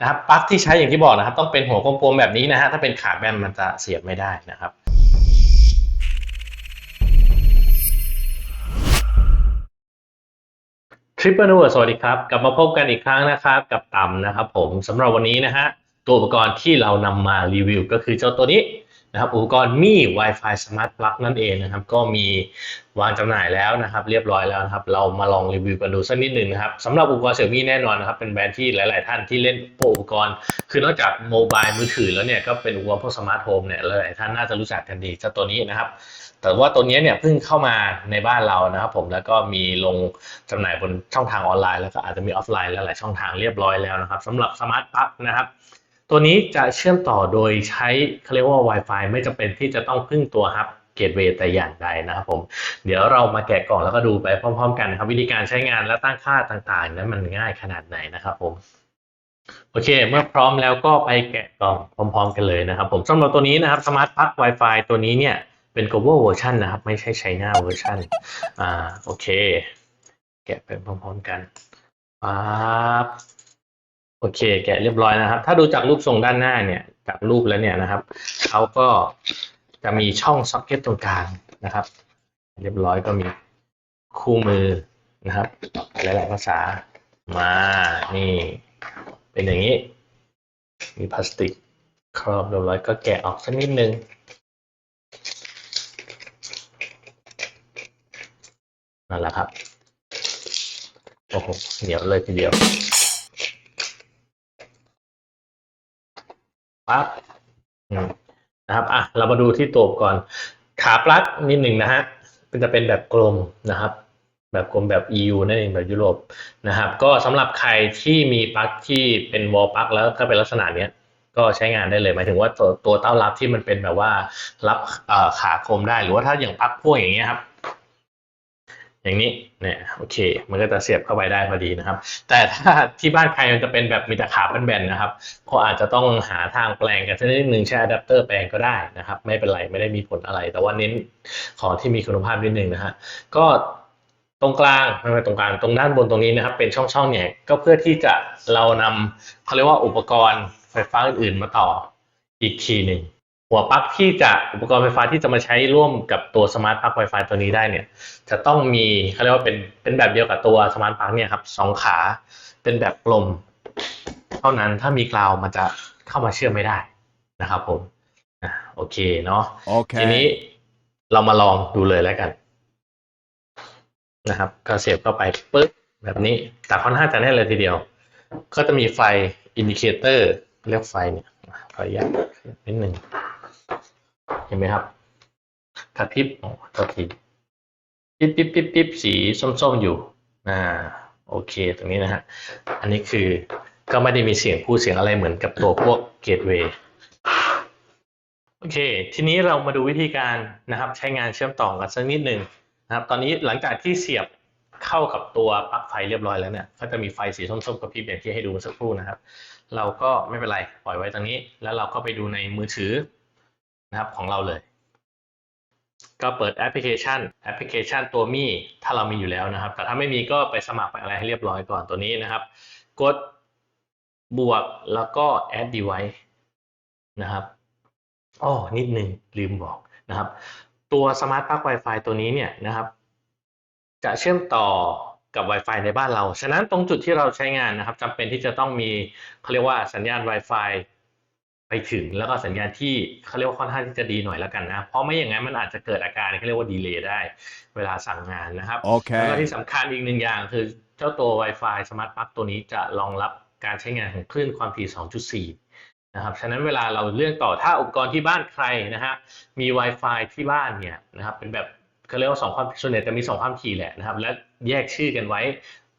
นะครับปลั๊กที่ใช้อย่างที่บอกนะครับ ต้องเป็นหัวกลมๆแบบนี้นะฮะถ้าเป็นขาแบนมันจะเสียบไม่ได้นะครับทริปเปิลนเวิร์สวัสดีครับ กลับมาพบกันอีกครั้งนะครับกับต่ำนะครับผมสำหรับวันนี้นะฮะตัวอุปกรณ์ที่เรานำมารีวิวก็คือเจ้าตัวนี้ นะครับอุปกรณ์มี Wi-Fi Smart Plug นั่นเองนะครับ ก็มีวางจำหน่ายแล้วนะครับ เรียบร้อยแล้วนะครับ เรามาลองรีวิวกันดูสักนิดหนึ่งนะครับสำหรับอุปกรณ์เสี่ยมี่แน่นอนนะครับ เป็นแบรนด์ที่หลาย ๆ ท่านที่เล่นพวกอุปกรณ์ คือนอกจากโมบายมือถือแล้วเนี่ยก็เป็นอุปกรณ์พวกสมาร์ทโฮมเนี่ยหลาย ๆ ท่านน่าจะรู้จักกันดีเจ้าตัวนี้นะครับ แต่ว่าตัวนี้เนี่ยเพิ่งเข้ามาในบ้านเรานะครับผมแล้วก็มีลงจำหน่ายบนช่องทางออนไลน์แล้วก็อาจจะมีออฟไลน์หลายๆช่องทางเรียบร้อยแล้วนะครับสำหรับสมาร์ทปลั๊กนะครับ ตัวนี้จะเชื่อมต่อโดยใช้เขาเรียกว่า Wi-Fi ไม่จำเป็นที่จะต้องพึ่งตัวฮับเกตเวย์แต่อย่างใดนะครับผม เดี๋ยวเรามาแกะกล่องแล้วก็ดูไปพร้อม ๆ กันครับวิธีการใช้งานและตั้งค่าต่างๆ นั้นมันง่ายขนาดไหนนะครับผมโอเค เมื่อพร้อมแล้วก็ไปแกะกล่องพร้อม ๆ กันเลยนะครับ ผมสำหรับตัวนี้นะครับ Smart Plug Wi-Fi ตัวนี้เนี่ยเป็น global version นะครับ ไม่ใช่ China version อ่าโอเค แกะไปพร้อม ๆ กันปั๊บ โอเค แกะเรียบร้อยนะครับ ถ้าดูจากรูปทรงด้านหน้าเนี่ยจากรูปแล้วเนี่ยนะครับเขาก็จะมีช่องซ็อกเก็ตตรงกลางนะครับ เรียบร้อยก็มีคู่มือนะครับ หลาย ๆ ภาษามานี่ เป็นอย่างนี้ มีพลาสติกครอบเรียบร้อยก็แกะออกสักนิดนึงนั่นแหละครับโอ้โหเหนียวเลยทีเดียว ปั๊บอืมนะครับอะเรามาดูที่ตัวอุปกรณ์ขาปลั๊กนิดหนึ่งนะฮะมันจะเป็นแบบกลมนะครับ แบบกลมแบบ EU นั่นเองแบบยุโรปนะครับ ก็สำหรับใครที่มีปลั๊กที่เป็นวอลปลั๊กแล้วก็เป็นลักษณะเนี้ยก็ใช้งานได้เลยหมายถึงว่าตัวตัวเต้ารับที่มันเป็นแบบว่ารับเอ่อขาคมได้หรือว่าถ้าอย่างปลั๊กพวกอย่างเงี้ยครับ อย่างนี้เนี่ยโอเค มันก็จะเสียบเข้าไปได้พอดีนะครับ แต่ถ้าที่บ้านใครมันจะเป็นแบบมีแต่ขาแบนๆนะครับก็อาจจะต้องหาทางแปลงกันสักนิดนึงใช้อะแดปเตอร์แปลงก็ได้นะครับ ไม่เป็นไรไม่ได้มีผลอะไร แต่ว่าเน้นของที่มีคุณภาพนิดนึงนะฮะก็ตรงกลางไม่ใช่ตรงกลางตรงด้านบนตรงนี้นะครับ เป็นช่องๆเนี่ยก็เพื่อที่จะเรานำเขาเรียกว่าอุปกรณ์ไฟฟ้าอื่นๆมาต่ออีกทีหนึ่ง หัวปลั๊กที่จะอุปกรณ์ไฟฟ้าที่จะมาใช้ร่วมกับตัวสมาร์ทปลั๊กไวไฟตัวนี้ได้เนี่ย จะต้องมีเขาเรียกว่าเป็นเป็นแบบเดียวกับตัวสมาร์ทปลั๊กเนี่ยครับสองขาเป็นแบบกลม เท่านั้นถ้ามีกราวมันจะเข้ามาเชื่อมไม่ได้นะครับผมอะโอเคเนาะทีนี้ Okay. เรามาลองดูเลยแล้วกันนะครับ ก็เสียบเข้าไปปึ๊บแบบนี้แต่ค่อนข้างจะแน่นเลยทีเดียว ก็จะมีไฟอินดิเคเตอร์เรียกไฟเนี่ยขออนุญาตนิดหนึ่ง เห็นไหมครับกระพริบโอ้ตัวทีปิ๊บปิ๊บปิ๊บปิ๊บสีส้มๆอยู่อ่าโอเคตรงนี้นะฮะอันนี้คือก็ไม่ได้มีเสียงพูดเสียงอะไรเหมือนกับตัวพวกเกตเวย์โอเค ทีนี้เรามาดูวิธีการนะครับใช้งานเชื่อมต่อกันสักนิดหนึ่งนะครับ ตอนนี้หลังจากที่เสียบเข้ากับตัวปลั๊กไฟเรียบร้อยแล้วเนี่ย ก็จะมีไฟสีส้มๆกระพริบอย่างที่ให้ดูเมื่อสักครู่นะครับ เราก็ไม่เป็นไรปล่อยไว้ตรงนี้ แล้วเราก็ไปดูในมือถือ นะครับของเราเลย ก็เปิดแอปพลิเคชันแอปพลิเคชันตัวมี่ถ้าเรามีอยู่แล้วนะครับ แต่ถ้าไม่มีก็ไปสมัครไปอะไรให้เรียบร้อยก่อนตัวนี้นะครับ กดบวกแล้วก็ add device นะครับอ๋อนิดนึงลืมบอกนะครับ ตัว Smart Plug Wi-Fi ตัวนี้เนี่ยนะครับ จะเชื่อมต่อกับ Wi-Fi ในบ้านเรา ฉะนั้นตรงจุดที่เราใช้งานนะครับจำเป็นที่จะต้องมีเขาเรียกว่าสัญญาณ Wi-Fi ไปถึงแล้วก็สัญญาณที่เขาเรียกว่าค่อนข้างที่จะดีหน่อยแล้วกันนะเพราะไม่อย่างนั้นมันอาจจะเกิดอาการเขาเรียกว่าดีเลย์ได้ เวลาสั่งงานนะครับแล้วก็ Okay. ที่สำคัญอีกหนึ่งอย่างคือเจ้าตัว Wi-Fi Smart Plug ตัวนี้จะรองรับการใช้งานของคลื่นความถี่ 2.4 นะครับ ฉะนั้นเวลาเราเลื่อนต่อถ้าอุปกรณ์ที่บ้านใครนะฮะมี Wi-Fi ที่บ้านเนี่ยนะครับเป็นแบบเขาเรียกว่าสองความส่วนใหญ่จะมีสองความถี่แหละนะครับ และแยกชื่อกันไว้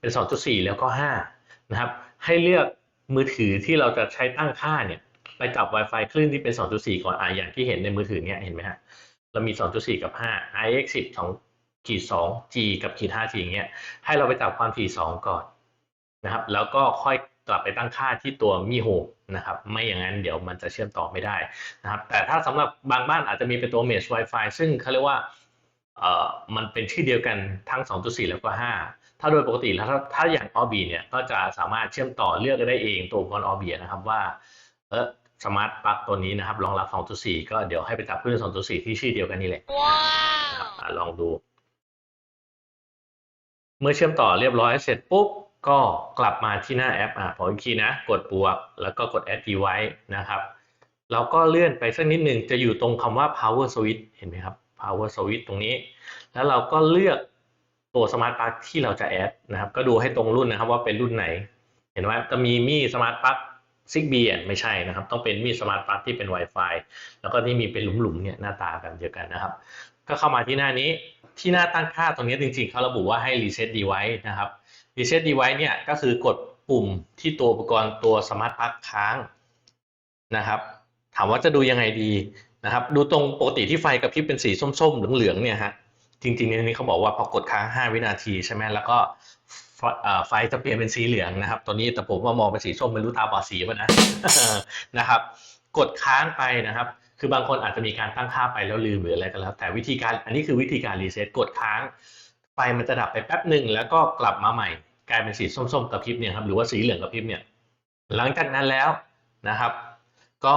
เป็น 2.4 แล้วก็ 5 นะครับ ให้เลือกมือถือที่เราจะใช้ตั้งค่าเนี่ย ไปจับ Wi-Fi คลื่นที่เป็น 2.4 ก่อนอะอย่างที่เห็นในมือถือเนี่ยเห็นไหมฮะเรามี 2.4 กับ 5 ix 10 2ขีด 2 g กับขีด 5 g อย่างเงี้ยให้เราไปจับความถี่ 2 ก่อนนะครับ แล้วก็ค่อยกลับไปตั้งค่าที่ตัวมีโฮนะครับ ไม่อย่างนั้นเดี๋ยวมันจะเชื่อมต่อไม่ได้นะครับ แต่ถ้าสำหรับบางบ้านอาจจะมีเป็นตัว mesh wifi ซึ่งเขาเรียกว่าเอ่อมันเป็นชื่อเดียวกันทั้ง 2.4 แล้วก็ 5 ถ้าโดยปกติแล้วถ้าถ้าอย่างออบีเนี่ยก็จะสามารถเชื่อมต่อเลือกได้เองตัวอุปกรณ์ออบีนะครับว่าเออ สมาร์ทปลั๊กตัวนี้นะครับรองรับ 2.4 ก็เดี๋ยวให้ไปจับขึ้น2.4 ที่ชื่อเดียวกันนี่แหละนะครับอะลองดู เมื่อเชื่อมต่อเรียบร้อยเสร็จปุ๊บ ก็กลับมาที่หน้าแอปอะขออีกทีนะ กดบวก แล้วก็กด add device นะครับแล้วก็เลื่อนไปสักนิดหนึ่งจะอยู่ตรงคำว่า power switch เห็นไหมครับ power switch ตรงนี้ แล้วเราก็เลือกตัวสมาร์ทปลั๊กที่เราจะแอดนะครับ ก็ดูให้ตรงรุ่นนะครับว่าเป็นรุ่นไหน เห็นไหมจะมีมีสมาร์ทปลั๊ก ซิกบีไม่ใช่นะครับ ต้องเป็นมีสมาร์ทปลั๊กที่เป็น Wi-Fi แล้วก็ที่มีเป็นหลุมๆเนี่ยหน้าตากันเดียวกันนะครับ ก็เข้ามาที่หน้านี้ที่หน้าตั้งค่าตรงนี้จริงๆ เขาระบุว่าให้ reset device นะครับ reset device เนี่ยก็คือกดปุ่มที่ตัวอุปกรณ์ตัวสมาร์ทปลั๊กค้างนะครับ ถามว่าจะดูยังไงดีนะครับ ดูตรงปกติที่ไฟกระพริบเป็นสีส้มๆเหลืองๆเนี่ยฮะจริงๆในนี้เขาบอกว่าพอกดค้าง 5 วินาทีใช่ไหมแล้วก็ไฟ ไฟจะเปลี่ยนเป็นสีเหลืองนะครับ ตัวนี้แต่ผมว่ามองเป็นสีส้มไม่รู้ตาบอดสีป่ะนะนะครับ กดค้างไปนะครับ คือบางคนอาจจะมีการตั้งค่าไปแล้วลืมหรืออะไรก็แล้ว แต่วิธีการอันนี้คือวิธีการรีเซ็ตกดค้างไฟมันจะดับไปแป๊บหนึ่งแล้วก็กลับมาใหม่ กลายเป็นสีส้มๆกระพริบเนี่ยครับหรือว่าสีเหลืองกระพริบเนี่ยหลังจากนั้นแล้วนะครับ ก็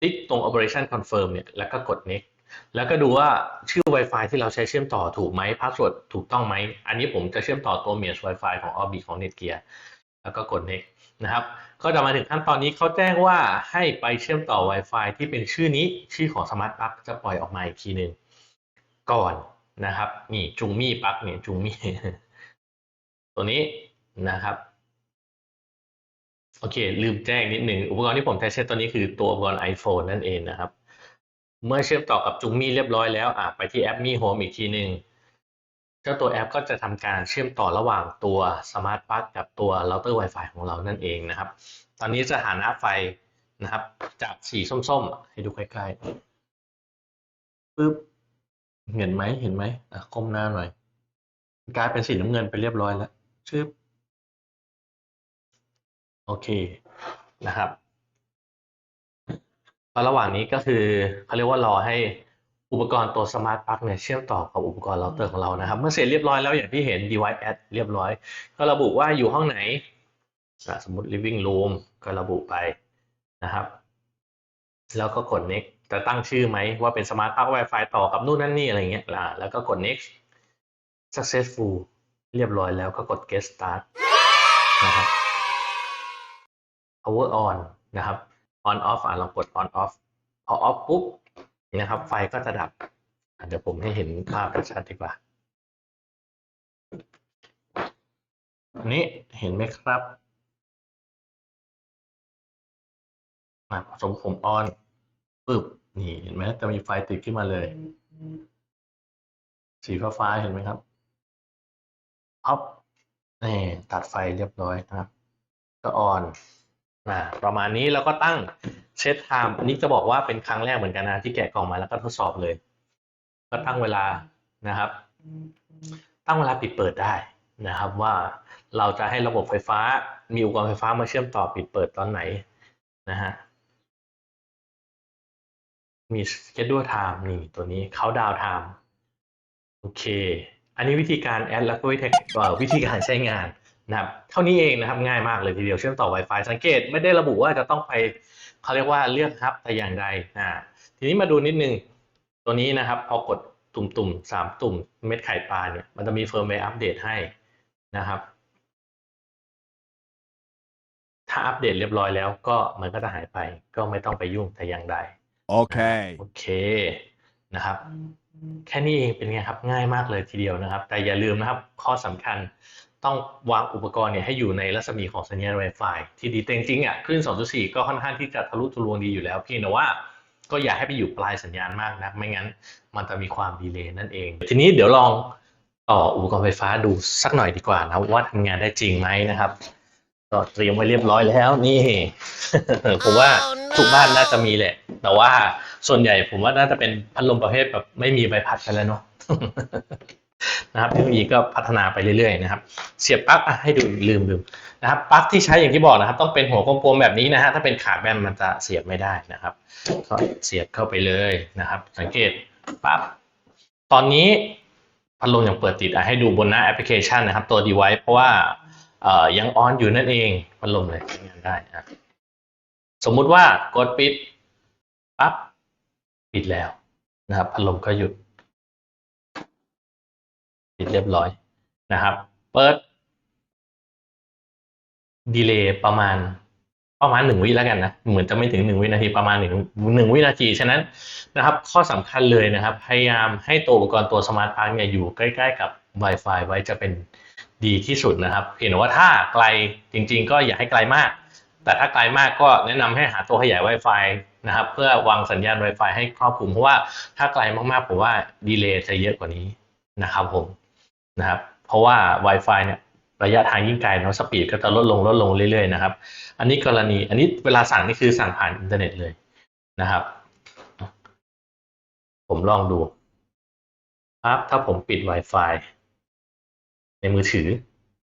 ติ๊กตรง operation confirm เนี่ยแล้วก็กด next แล้วก็ดูว่าชื่อ Wi-Fi ที่เราใช้เชื่อมต่อถูกไหมพาสเวิร์ดถูกต้องไหม อันนี้ผมจะเชื่อมต่อตัว mesh Wi-Fi ของ Orbit ของ Netgear แล้วก็กด next นะครับ ก็จะมาถึงขั้นตอนนี้เขาแจ้งว่าให้ไปเชื่อมต่อ Wi-Fi ที่เป็นชื่อนี้ชื่อของ Smart Plug จะปล่อยออกมาอีกทีหนึ่งก่อนนะครับ นี่จุงมี่ปลั๊กเนี่ยจุงมี่ตัวนี้นะครับโอเค ลืมแจ้งนิดหนึ่งอุปกรณ์ที่ผมใช้เช่นตัวนี้คือตัวอุปกรณ์ iPhone นั่นเองนะครับ เมื่อเชื่อมต่อกับจุงมี่เรียบร้อยแล้วอะไปที่แอปมี่โฮมอีกทีหนึ่งเจ้าตัวแอปก็จะทำการเชื่อมต่อระหว่างตัวสมาร์ทปลั๊กกับตัวเราเตอร์ Wi-Fi ของเรานั่นเองนะครับ ตอนนี้สถานะไฟนะครับ จากสีส้มๆ ให้ดูใกล้ๆปึ๊บเห็นไหมเห็นไหมอะก้มหน้าหน่อยกลายเป็นสีน้ำเงินไปเรียบร้อยแล้วชึบโอเคนะครับ ระหว่างนี้ก็คือเขาเรียกว่ารอให้อุปกรณ์ตัวสมาร์ทปลั๊กเนี่ยเชื่อมต่อกับอุปกรณ์เราเตอร์ของเรานะครับ เมื่อเสร็จเรียบร้อยแล้วอย่างที่เห็น device add เรียบร้อย ก็ระบุว่าอยู่ห้องไหน สมมติ living room ก็ระบุไปนะครับ แล้วก็กด next จะตั้งชื่อไหมว่าเป็นสมาร์ทปลั๊ก Wi-Fi ต่อกับนู่นนั่นนี่อะไรเงี้ยอะแล้วก็กด next successful เรียบร้อยแล้วก็กด get start นะครับ power on นะครับ on off อะลองกด on off พอ off ปุ๊บนะครับ ไฟก็จะดับเดี๋ยวผมให้เห็นภาพชัดดีกว่า อันนี้เห็นไหมครับผสมผมออนปึ๊บนี่เห็นไหมจะมีไฟติดขึ้นมาเลย สีฟ้าๆเห็นไหมครับออฟนี่ตัดไฟเรียบร้อยนะครับ ก็ออน อ่าประมาณนี้แล้วก็ตั้งเซตไทม์อันนี้จะบอกว่าเป็นครั้งแรกเหมือนกันนะที่แกะกล่องมาแล้วก็ทดสอบเลย ก็ตั้งเวลานะครับ ตั้งเวลาปิดเปิดได้นะครับ ว่าเราจะให้ระบบไฟฟ้ามีอุปกรณ์ไฟฟ้ามาเชื่อมต่อปิดเปิดตอนไหนนะฮะมี schedule time นี่ตัวนี้เขาดาว time โอเค อันนี้วิธีการแอดแล้วก็วิธีเอ่อวิธีการใช้งาน นะครับเท่านี้เองนะครับง่ายมากเลยทีเดียวเชื่อมต่อ Wi-Fi สังเกตไม่ได้ระบุว่าจะต้องไปเขาเรียกว่าเลือกฮับแต่อย่างใดอ่าทีนี้มาดูนิดนึงตัวนี้นะครับพอกดตุ่มๆสามตุ่มเม็ดไข่ปลาเนี่ยมันจะมีเฟิร์มแวร์อัปเดตให้นะครับ ถ้าอัปเดตเรียบร้อยแล้วก็มันก็จะหายไป ก็ไม่ต้องไปยุ่งแต่อย่างใด Okay. โอเคนะครับ แค่นี้เองเป็นไงครับง่ายมากเลยทีเดียวนะครับ แต่อย่าลืมนะครับ ข้อสำคัญ ต้องวางอุปกรณ์เนี่ยให้อยู่ในรัศมีของสัญญาณ Wi-Fi ที่ดีแต่จริงๆอะคลื่น 2.4 ก็ค่อนข้างที่จะทะลุทะลวงดีอยู่แล้วเพียงแต่ว่าก็อย่าให้ไปอยู่ปลายสัญญาณมากนะไม่งั้นมันจะมีความดีเลย์นั่นเอง ทีนี้เดี๋ยวลองต่ออุปกรณ์ไฟฟ้าดูสักหน่อยดีกว่านะว่าทำงานได้จริงไหมนะครับก็เตรียมไว้เรียบร้อยแล้วนี่ ผมว่าทุกบ้านน่าจะมีแหละ แต่ว่าส่วนใหญ่ผมว่าน่าจะเป็นพัดลมประเภทแบบไม่มีใบพัดกันแล้วเนาะ นะครับเทคโนโลยีก็พัฒนาไปเรื่อยๆนะครับ เสียบปลั๊กอะให้ดูลืมลืมนะครับปลั๊กที่ใช้อย่างที่บอกนะครับ ต้องเป็นหัวกลมๆแบบนี้นะฮะถ้าเป็นขาแบนมันจะเสียบไม่ได้นะครับ ก็เสียบเข้าไปเลยนะครับ สังเกตปั๊บตอนนี้พัดลมยังเปิดติดอะให้ดูบนหน้าแอปพลิเคชันนะครับ ตัว device เพราะว่าเอ่อยังออนอยู่นั่นเองพัดลมเลยใช้งานได้อะสมมุติว่ากดปิดปั๊บปิดแล้วนะครับพัดลมก็หยุด ปิดเรียบร้อยนะครับเปิดดีเลย์ประมาณประมาณหนึ่งวิแล้วกันนะเหมือนจะไม่ถึงหนึ่งวินาทีประมาณหนึ่งหนึ่งวินาทีฉะนั้นนะครับข้อสำคัญเลยนะครับ พยายามให้ตัวอุปกรณ์ตัวสมาร์ทพาร์เนี่ยอยู่ใกล้ ๆ กับ Wi-Fi ไว้จะเป็นดีที่สุดนะครับเพียงแต่ว่าถ้าไกลจริง ๆ ก็อย่าให้ไกลมาก แต่ถ้าไกลมากก็แนะนำให้หาตัวขยาย Wi-Fi นะครับเพื่อวางสัญญาณ Wi-Fi ให้ครอบคลุมเพราะว่าถ้าไกลมากๆผมว่าดีเลย์จะเยอะกว่านี้นะครับผม นะครับ เพราะว่า Wi-Fi เนี่ยระยะทางยิ่งไกลเนาะสปีดก็จะลดลงลดลงเรื่อยๆนะครับ อันนี้กรณีอันนี้เวลาสั่งนี่คือสั่งผ่านอินเทอร์เน็ตเลยนะครับ ผมลองดูครับถ้าผมปิด Wi-Fi ในมือถือ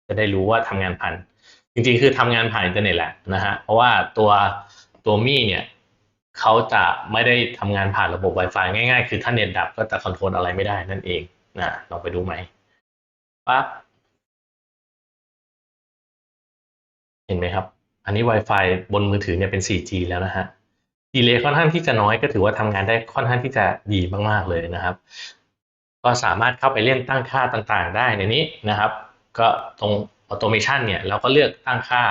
จะได้รู้ว่าทำงานผ่าน จริงๆ คือทำงานผ่านอินเทอร์เน็ตแหละนะฮะเพราะว่าตัวตัวมี่เนี่ยเขาจะไม่ได้ทำงานผ่านระบบ Wi-Fi ง่ายๆ คือถ้าเน็ตดับก็จะคอนโทรลอะไรไม่ได้นั่นเองนะลองไปดูไหม ปั๊บเห็นไหมครับ อันนี้ Wi-Fi บนมือถือเนี่ยเป็น 4G แล้วนะฮะ ดีเลย์ค่อนข้างที่จะน้อยก็ถือว่าทำงานได้ค่อนข้างที่จะดีมาก ๆ เลยนะครับ ก็สามารถเข้าไปเล่นตั้งค่าต่างๆ ได้ในนี้นะครับ ก็ตรง automation เนี่ยเราก็เลือกตั้งค่า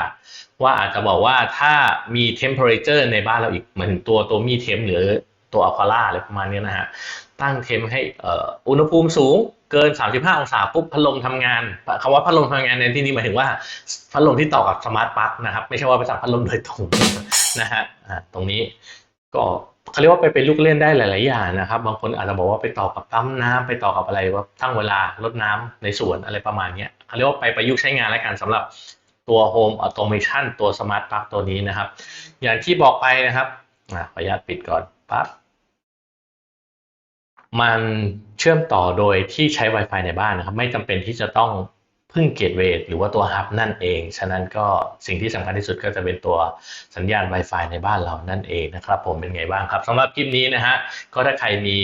ว่าอาจจะบอกว่าถ้ามี temperature ในบ้านเราอีกเหมือนตัวตัวมีเทมหรือตัว aquara อะไรประมาณนี้นะฮะ ตั้งเทมให้อุณหภูมิสูง เกิน 35 องศาปุ๊บพัดลมทำงานคำว่าพัดลมทำงานในที่นี้หมายถึงว่าพัดลมที่ต่อกับสมาร์ทปลั๊กนะครับ ไม่ใช่ว่าไปสั่งพัดลมโดยตรงนะฮะอ่าตรงนี้ก็เขาเรียกว่าไปเป็นลูกเล่นได้หลาย ๆ อย่างนะครับ บางคนอาจจะบอกว่าไปต่อกับปั๊มน้ำไปต่อกับอะไรว่าตั้งเวลาลดน้ำในสวนอะไรประมาณนี้เขาเรียกว่าไปประยุกต์ใช้งานแล้วกันสำหรับตัว Home Automation ตัว Smart Plug ตัวนี้นะครับ อย่างที่บอกไปนะครับอ่าขออนุญาตปิดก่อนปั๊บ มันเชื่อมต่อโดยที่ใช้ Wi-Fi ในบ้านนะครับ ไม่จำเป็นที่จะต้องพึ่งเกตเวย์หรือว่าตัวฮับนั่นเอง ฉะนั้นก็สิ่งที่สำคัญที่สุดก็จะเป็นตัวสัญญาณ Wi-Fi ในบ้านเรานั่นเองนะครับ ผมเป็นไงบ้างครับสำหรับคลิปนี้นะฮะก็ถ้าใครมี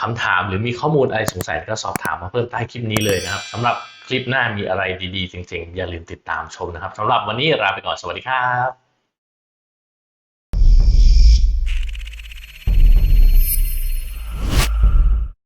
คำถามหรือมีข้อมูลอะไรสงสัยก็สอบถามมาเพิ่มใต้คลิปนี้เลยนะครับสำหรับคลิปหน้ามีอะไรดีๆจริงๆ อย่าลืมติดตามชมนะครับสำหรับวันนี้ลาไปก่อนสวัสดีครับ